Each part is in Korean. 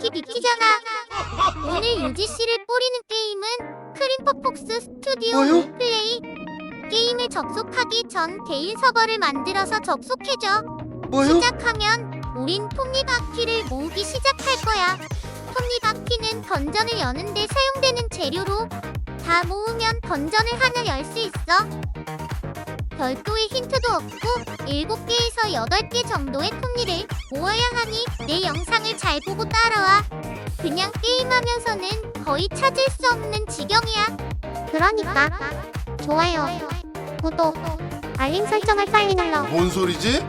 정확히 비키잖아. 오늘 유지 씨를 뿌리는 게임은 크림퍼폭스 스튜디오 뭐요? 플레이. 게임을 접속하기 전 개인 서버를 만들어서 접속해줘. 뭐요? 시작하면 우린 톱니바퀴를 모으기 시작할 거야. 톱니바퀴는 던전을 여는데 사용되는 재료로 다 모으면 던전을 하나 열 수 있어. 별도의 힌트도 없고 7개에서 8개 정도의 톱니를 모아야 하니 내 영상을 잘 보고 따라와. 그냥 게임하면서는 거의 찾을 수 없는 지경이야. 그러니까 좋아요, 구독, 알림 설정을 빨리 눌러. 뭔 소리지?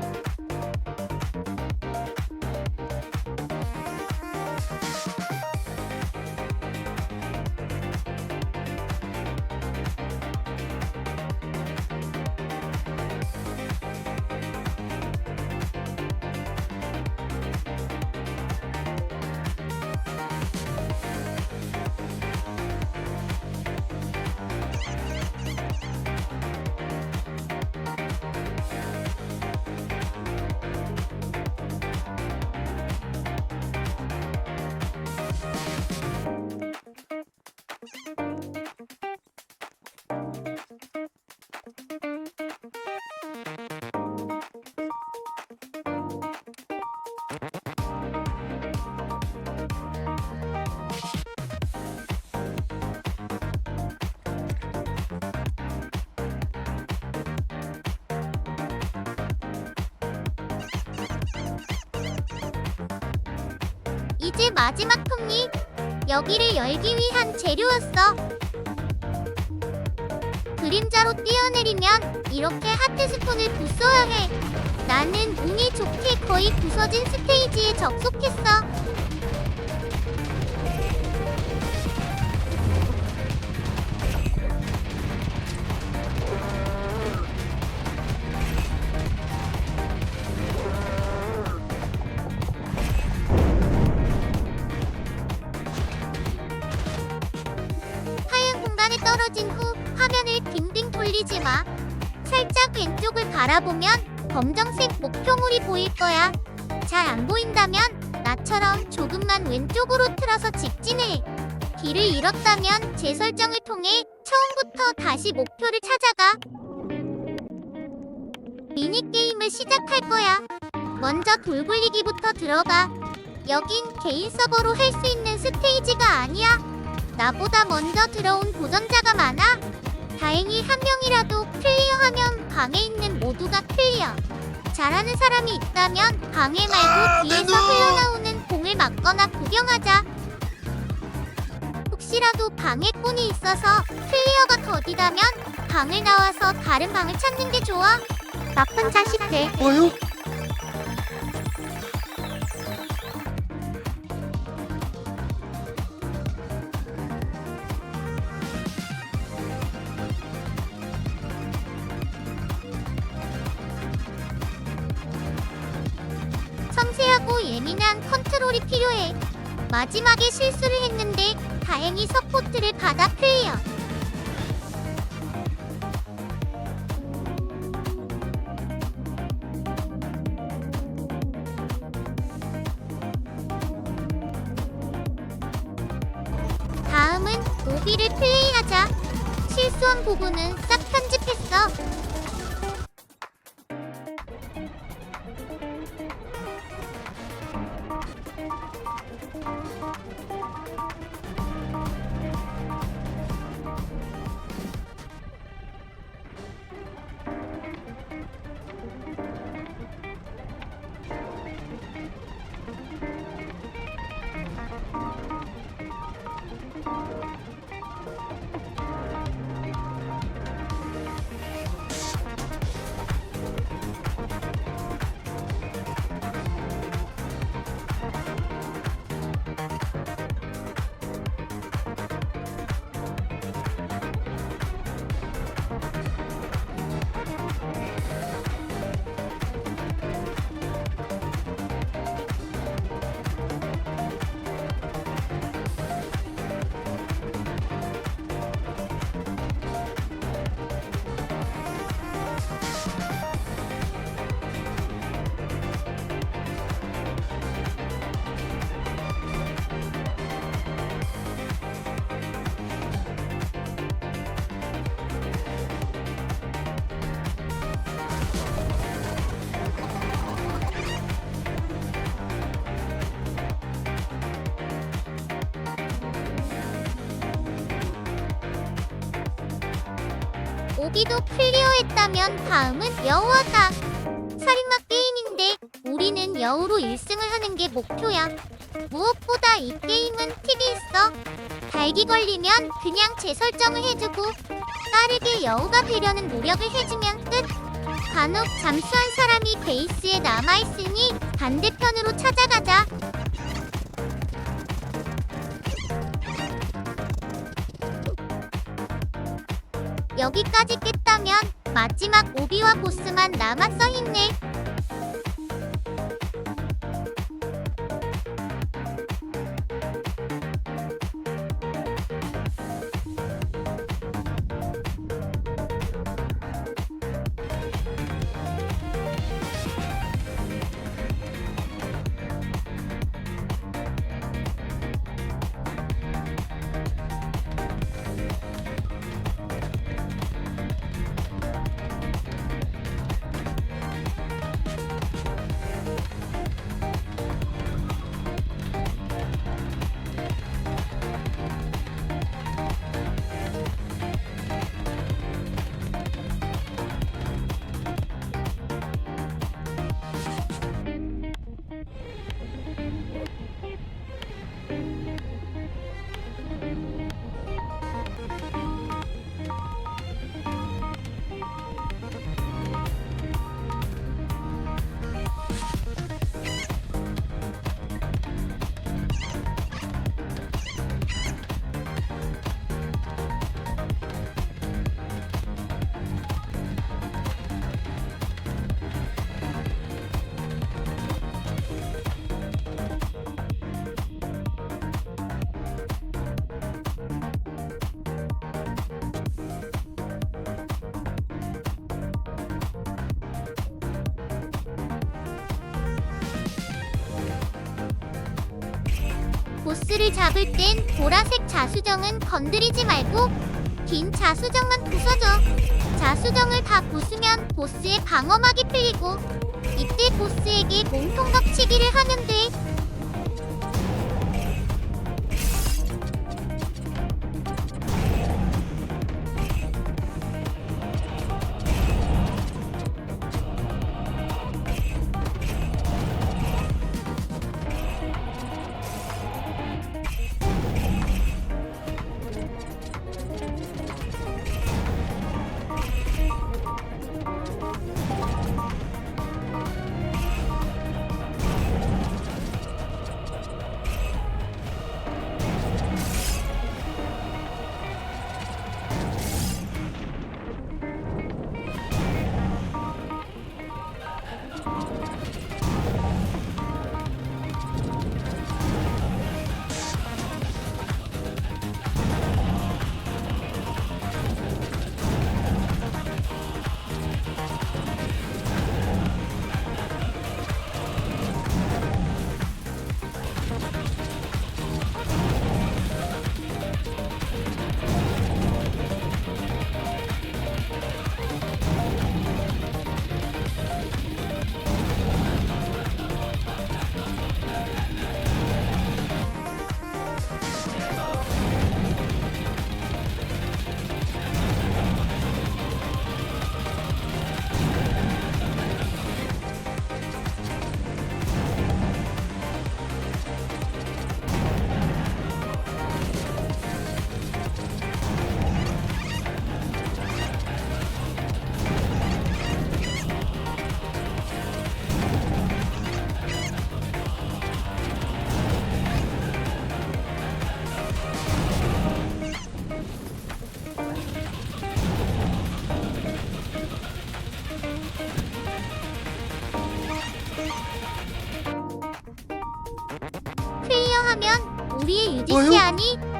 이제 마지막 톱니 여기를 열기 위한 재료였어. 그림자로 뛰어내리면 이렇게 하트 스톤을 부숴야 해. 나는 운이 좋게 거의 부서진 스테이지에 접속했어. 돌리지 마. 살짝 왼쪽을 바라보면 검정색 목표물이 보일 거야. 잘 안 보인다면 나처럼 조금만 왼쪽으로 틀어서 직진해. 길을 잃었다면 재설정을 통해 처음부터 다시 목표를 찾아가. 미니게임을 시작할 거야. 먼저 돌굴리기부터 들어가. 여긴 개인 서버로 할 수 있는 스테이지가 아니야. 나보다 먼저 들어온 도전자가 많아. 다행히 한 명이라도 클리어하면 방에 있는 모두가 클리어. 잘하는 사람이 있다면 방해 말고 아, 내 뒤에서 눈! 흘러나오는 공을 막거나 구경하자. 혹시라도 방해꾼이 있어서 클리어가 더디다면 방을 나와서 다른 방을 찾는 게 좋아. 나쁜 자식들. 뭐요? 예민한 컨트롤이 필요해. 마지막에 실수를 했는데 다행히 서포트를 받아 클리어. 다음은 오비를 플레이하자. 실수한 부분은 싹 편집했어. 오비도 클리어했다면 다음은 여우하다. 살인마 게임인데 우리는 여우로 1승을 하는 게 목표야. 무엇보다 이 게임은 팁이 있어. 달기 걸리면 그냥 재설정을 해주고 빠르게 여우가 되려는 노력을 해주면 끝. 간혹 잠수한 사람이 베이스에 남아있으니 반대편으로 찾아가자. 여기까지 깼다면 마지막 오비와 보스만 남았어 힘내. 보스를 잡을 땐 보라색 자수정은 건드리지 말고 긴 자수정만 부숴줘. 자수정을 다 부수면 보스의 방어막이 풀리고 이때 보스에게 몸통 박치기를 하면 돼.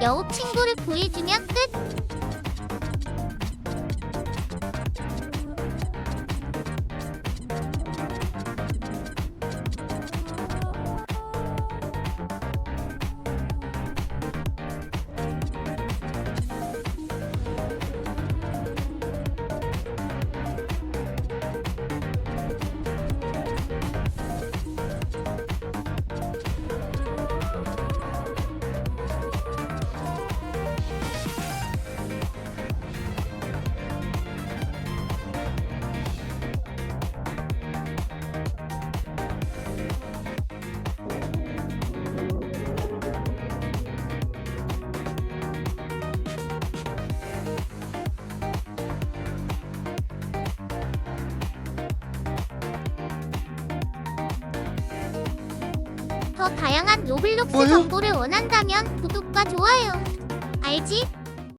여우 친구를 구해주면 끝. 더 다양한 로블록스 뭐요? 정보를 원한다면 구독과 좋아요. 알지?